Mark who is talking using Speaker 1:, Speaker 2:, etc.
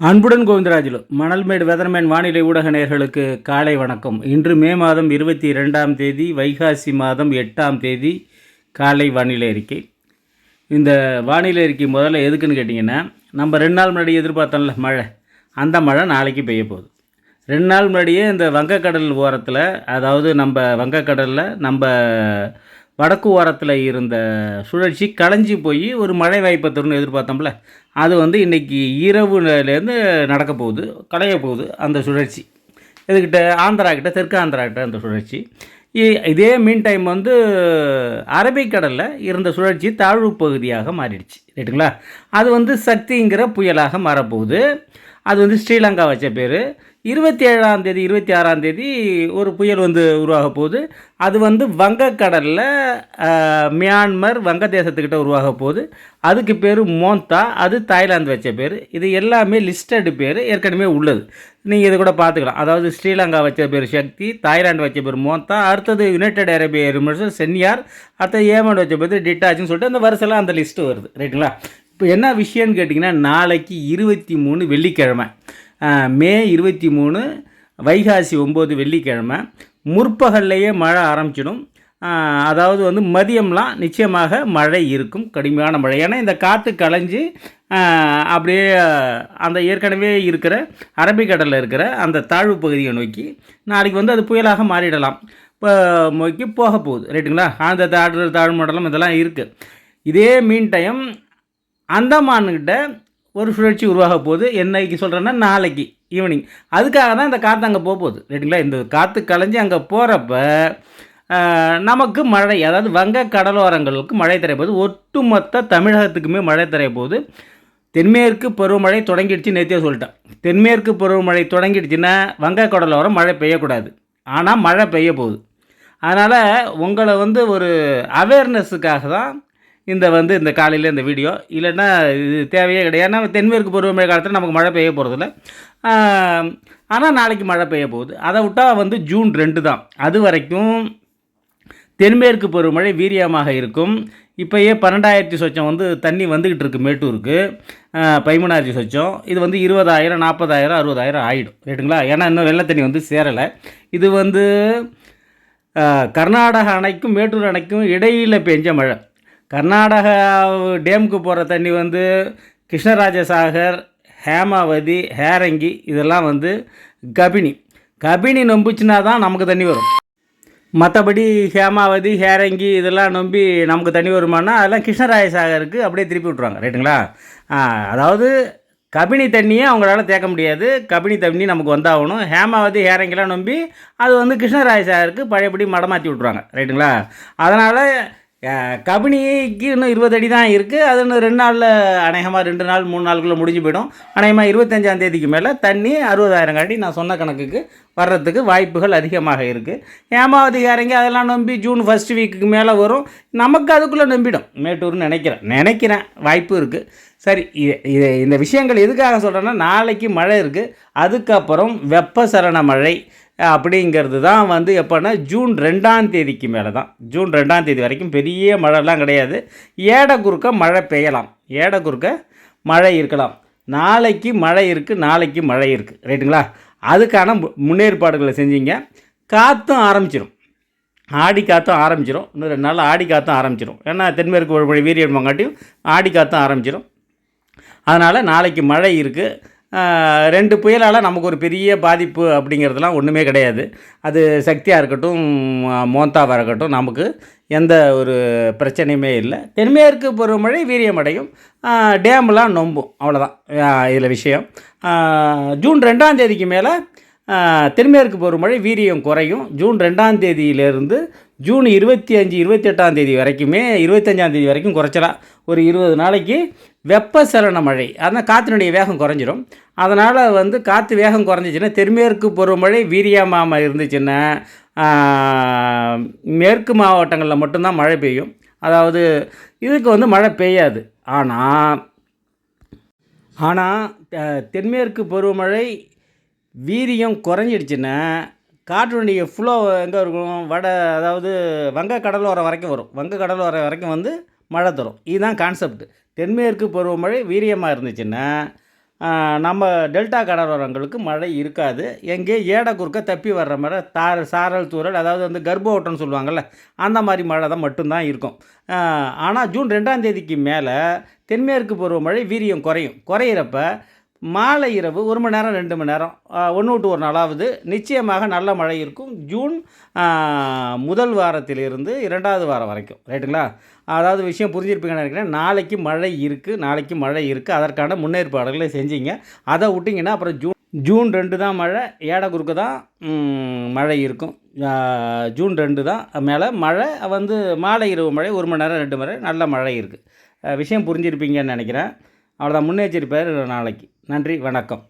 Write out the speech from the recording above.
Speaker 1: அன்புடன் கோவிந்தராஜுலு மணல்மேடு வெதர்மேன் வானிலை ஊடக நேர்களுக்கு காலை வணக்கம். இன்று மே மாதம் இருபத்தி ரெண்டாம் தேதி வைகாசி மாதம் எட்டாம் தேதி காலை வானிலை அறிக்கை. இந்த வானிலை அறிக்கை முதல்ல எதுக்குன்னு கேட்டிங்கன்னா நம்ம ரெண்டு நாள் முன்னாடி எதிர்பார்த்தோம்ல மழை. அந்த மழை நாளைக்கு பெய்ய போகுது. ரெண்டு நாள் முன்னாடியே இந்த வங்கக்கடல் ஓரத்தில் அதாவது நம்ம வங்கக்கடலில் நம்ம வடக்கு ஓரத்தில் இருந்த சுழற்சி களைஞ்சி போய் ஒரு மழை வாய்ப்பை தரும்னு எதிர்பார்த்தோம்ல அது வந்து இன்றைக்கி இரவுலேருந்து நடக்க போகுது களைய போகுது அந்த சுழற்சி. இதுக்கிட்ட ஆந்திரா கிட்ட தெற்கு ஆந்திரா கிட்ட அந்த சுழற்சி. இ- இதே மீன் டைம் வந்து அரபிக்கடலில் இருந்த சுழற்சி தாழ்வு பகுதியாக மாறிடுச்சு. ரைட்டுங்களா அது வந்து சக்திங்கிற புயலாக மாறப்போகுது. அது வந்து ஸ்ரீலங்கா வச்ச பேர். இருபத்தி ஏழாம் தேதி இருபத்தி ஆறாம் தேதி ஒரு புயல் வந்து உருவாக போகுது. அது வந்து வங்கக்கடலில் மியான்மர் வங்கதேசத்துக்கிட்ட உருவாக போகுது. அதுக்கு பேர் மோந்தா அது தாய்லாந்து வச்ச பேர். இது எல்லாமே லிஸ்டடு பேர் ஏற்கனவே உள்ளது. நீங்கள் இதை கூட பார்த்துக்கலாம். அதாவது ஸ்ரீலங்கா வச்ச பேர் சக்தி தாய்லாந்து வச்ச பேர் மோந்தா அடுத்தது யுனைடெட் அரேபிய எமிரேட்ஸ் சென்னியார் அடுத்தது ஏமன் வச்ச பேர் டிட்டாச்சுன்னு சொல்லிட்டு அந்த வருஷம்லாம் அந்த லிஸ்ட்டு வருது. ரைட்டுங்களா? இப்போ என்ன விஷயம்னு கேட்டிங்கன்னா நாளைக்கு இருபத்தி மூணு வெள்ளிக்கிழமை. மே இருபத்தி மூணு வைகாசி ஒம்பது வெள்ளிக்கிழமை. முற்பகல்லையே மழை ஆரம்பிச்சிடும். அதாவது வந்து மதியம்லாம் நிச்சயமாக மழை இருக்கும் கடுமையான மழை. ஏன்னா இந்த காற்று கலைஞ்சு அப்படியே அந்த ஏற்கனவே இருக்கிற அரபிக்கடலில் இருக்கிற அந்த தாழ்வு பகுதியை நோக்கி நாளைக்கு வந்து அது புயலாக மாறிடலாம். இப்போ நோக்கி போக போகுது. ரைட்டுங்களா? அந்த தாழ்வு தாழ்வு மண்டலம் இதெல்லாம் இருக்குது இதே மீன் டைம் அந்தமான்கிட்ட ஒரு சுழற்சி உருவாக போகுது. என்னைக்கு சொல்கிறேன்னா நாளைக்கு ஈவினிங் அதுக்காக தான் இந்த காற்று அங்கே போக போகுது. ரைட்டுங்களா இந்த காற்று கலைஞ்சி அங்கே போகிறப்ப நமக்கு மழை அதாவது வங்க கடலோரங்களுக்கு மழை தரைய போகுது. ஒட்டுமொத்த தமிழகத்துக்குமே மழை தரைய போகுது. தென்மேற்கு பருவமழை தொடங்கிடுச்சு நேற்றே சொல்லிட்டேன். தென்மேற்கு பருவமழை தொடங்கிடுச்சுன்னா வங்க கடலோரம் மழை பெய்யக்கூடாது. ஆனால் மழை பெய்ய போகுது. அதனால் உங்களை வந்து ஒரு அவேர்னஸுக்காக தான் இந்த வந்து இந்த காலையில் இந்த வீடியோ. இல்லைன்னா இது தேவையே கிடையாது. ஏன்னா தென்மேற்கு பருவமழை காலத்தில் நமக்கு மழை பெய்ய போகிறதில்ல ஆனால் நாளைக்கு மழை பெய்ய போகுது. அதை விட்டால் வந்து ஜூன் ரெண்டு தான். அது வரைக்கும் தென்மேற்கு பருவமழை வீரியமாக இருக்கும். இப்போயே பன்னெண்டாயிரத்தி சொச்சம் வந்து தண்ணி வந்துக்கிட்டு இருக்குது மேட்டூருக்கு. பதிமூணாயிரத்தி சொச்சம். இது வந்து இருபதாயிரம் நாற்பதாயிரம் அறுபதாயிரம் ஆகிடும் ரைட்டுங்களா ஏன்னா இன்னும் வெள்ளை தண்ணி வந்து சேரலை. இது வந்து கர்நாடக அணைக்கும் மேட்டூர் அணைக்கும் இடையில் பெஞ்ச மழை. கர்நாடகா டேமுக்கு போகிற தண்ணி வந்து கிருஷ்ணராஜசாகர் ஹேமாவதி ஹேரங்கி இதெல்லாம் வந்து கபினி. கபினி நொம்புச்சுன்னா தான் நமக்கு தண்ணி வரும். மற்றபடி ஹேமாவதி ஹேரங்கி இதெல்லாம் நம்பி நமக்கு தண்ணி வருமானா அதெல்லாம் கிருஷ்ணராஜசாகருக்கு அப்படியே திருப்பி விட்ருவாங்க ரைட்டுங்களா அதாவது கபினி தண்ணியை அவங்களால தேக்க முடியாது. கபினி தண்ணி நமக்கு வந்தாகணும். ஹேமாவதி ஹேரங்கிலாம் நம்பி அது வந்து கிருஷ்ணராஜசாகருக்கு பழையபடி மடமாற்றி விட்ருவாங்க ரைட்டுங்களா அதனால் கபினிக்கு இன்னும் இருபது அடி தான் இருக்குது அது இன்னும் ரெண்டு நாளில் அநேகமாக ரெண்டு நாள் மூணு நாளுக்குள்ளே முடிஞ்சு போயிடும். அநேகமாக இருபத்தஞ்சாம் தேதிக்கு மேலே தண்ணி அறுபதாயிரம் அடி நான் சொன்ன கணக்குக்கு வர்றதுக்கு வாய்ப்புகள் அதிகமாக இருக்குது ஏமாவதிகாரங்க அதெல்லாம் நம்பி ஜூன் ஃபர்ஸ்ட் வீக்குக்கு மேலே வரும். நமக்கு அதுக்குள்ளே நம்பிடும். மேட்டூர்னு நினைக்கிறேன். நினைக்கிறேன் வாய்ப்பு இருக்குது சரி இது இது இந்த விஷயங்கள் எதுக்காக சொல்கிறேன்னா நாளைக்கு மழை இருக்குது அதுக்கப்புறம் வெப்பசரண மழை. அப்படிங்கிறது தான் வந்து எப்போன்னா ஜூன் ரெண்டாம் தேதிக்கு மேலே தான் ஜூன் ரெண்டாம் தேதி வரைக்கும் பெரிய மழைலாம் கிடையாது. ஏடை குறுக்க மழை பெய்யலாம். ஏடை குறுக்க மழை இருக்கலாம். நாளைக்கு மழை இருக்குது நாளைக்கு மழை இருக்குது ரைட்டுங்களா? அதுக்கான மு- முன்னேற்பாடுகளை செஞ்சீங்க. காற்றும் ஆரம்பிச்சிடும் ஆடி காற்றும் ஆரம்பிச்சிடும் இன்னும் ரெண்டு நாள் ஆடி காற்றும் ஆரம்பிச்சிடும் ஏன்னா தென்மேற்கு ஒரு வீரியம் வாங்காட்டியும் ஆடி காற்றும் ஆரம்பிச்சிடும் அதனால் நாளைக்கு மழை இருக்குது ரெண்டு புயலால் நமக்கு ஒரு பெரிய பாதிப்பு அப்படிங்கிறதுலாம் ஒன்றுமே கிடையாது. அது சக்தியாக இருக்கட்டும் மோந்தாவாக இருக்கட்டும் நமக்கு எந்த ஒரு பிரச்சனையுமே இல்லை. தென்மேற்கு பருவமழை வீரியமடையும் டேம்லாம் நொம்பும். அவ்வளோதான் இதில் விஷயம். ஜூன் ரெண்டாம் தேதிக்கு மேலே தென்மேற்கு பருவமழை வீரியம் குறையும். ஜூன் ரெண்டாம் தேதியிலேருந்து ஜூன் இருபத்தி அஞ்சு இருபத்தி எட்டாம் தேதி வரைக்குமே இருபத்தஞ்சாம் தேதி வரைக்கும் குறைச்சலாம் ஒரு இருபது நாளைக்கு வெப்பசலன மழை. அதனால் காற்றினுடைய வேகம் குறைஞ்சிரும். அதனால் வந்து காற்று வேகம் குறைஞ்சிச்சின்னா தென்மேற்கு பருவமழை வீரியமாக இருந்துச்சுன்னா மேற்கு மாவட்டங்களில் மட்டும்தான் மழை பெய்யும். அதாவது இதுக்கு வந்து மழை பெய்யாது. ஆனால் ஆனால் தென்மேற்கு பருவமழை வீரியம் குறைஞ்சிடுச்சுன்னா காற்றினுடைய ஃப்ளோ எங்கே இருக்கும்? வட அதாவது வங்க கடலோரம் வரைக்கும் வரும். வங்க கடலோரம் வரைக்கும் வந்து மழை தரும். இதுதான் கான்செப்ட் தென்மேற்கு பருவமழை வீரியமாக இருந்துச்சுன்னா நம்ம டெல்டா கடலோரங்களுக்கு மழை இருக்காது. எங்கே ஏடை குறுக்க தப்பி வர்ற மாதிரி தார் சாரல் தூரல் அதாவது வந்து கர்ப்ப ஓட்டம்னு சொல்லுவாங்கள்ல அந்த மாதிரி மழை தான் மட்டும்தான் இருக்கும். ஆனால் ஜூன் ரெண்டாம் தேதிக்கு மேலே தென்மேற்கு பருவமழை வீரியம் குறையும். குறையிறப்ப மாலை இரவு ஒரு மணி நேரம் ரெண்டு மணி நேரம் ஒன்று விட்டு ஒரு நாளாவது நிச்சயமாக நல்ல மழை இருக்கும். ஜூன் முதல் வாரத்திலிருந்து இரண்டாவது வாரம் வரைக்கும். ரைட்டுங்களா? அதாவது விஷயம் புரிஞ்சிருப்பீங்கன்னு நினைக்கிறேன். நாளைக்கு மழை இருக்குது நாளைக்கு மழை இருக்குது அதற்கான முன்னேற்பாடுகளை செஞ்சீங்க. அதை விட்டிங்கன்னா அப்புறம் ஜூன் ஜூன் ரெண்டு தான் மழை ஏட குறுக்கு தான் மழை இருக்கும். ஜூன் ரெண்டு தான் மேலே மழை வந்து மாலை இரவு மழை ஒரு மணி நேரம் ரெண்டு மணி நேரம் நல்ல மழை இருக்குது விஷயம் புரிஞ்சிருப்பீங்கன்னு நினைக்கிறேன். அவ்வளோதான் முன்னெச்சரிப்பார் நாளைக்கு. நன்றி வணக்கம்.